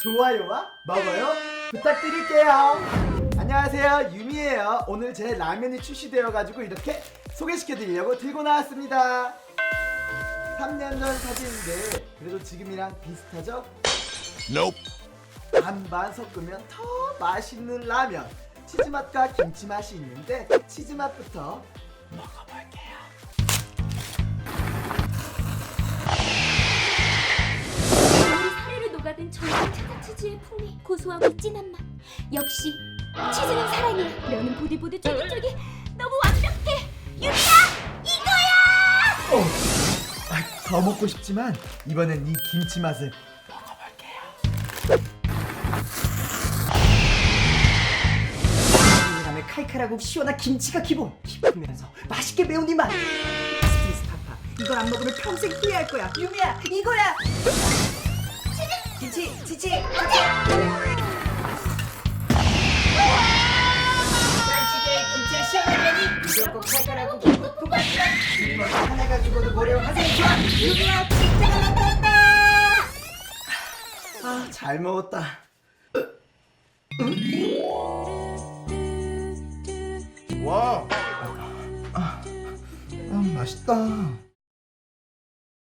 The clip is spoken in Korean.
좋아요와 먹어요 부탁드릴게요. 안녕하세요 유미예요. 오늘 제 라면이 출시되어가지고 이렇게 소개시켜드리려고 들고 나왔습니다. 3년 전 사진인데 그래도 지금이랑 비슷하죠? Nope. 반반 섞으면 더 맛있는 라면 치즈 맛과 김치 맛이 있는데 치즈 맛부터 먹어볼게요. 차가 치즈의 풍미 고소하고 진한 맛. 역시 치즈는 사랑이야. 면은 보들보들 쫄깃쫄깃. 너무 완벽해. 유미야 이거야! 어, 아, 더 먹고 싶지만 이번엔 이 김치 맛을 먹어볼게요. 칼칼하고 시원한 김치가 기본. 깊으면서 맛있게 매운 이맛. 스트레스 타파 이걸 안 먹으면 평생 후회할 거야. 유미야 이거야 김치 치치 칼칼하고 굵고 맛있다 이거 하나 가지고도 모래ው 화생이 좋아 유미야 진짜가 나타났다 아, 잘 먹었다. Wow. 아, 맛있다.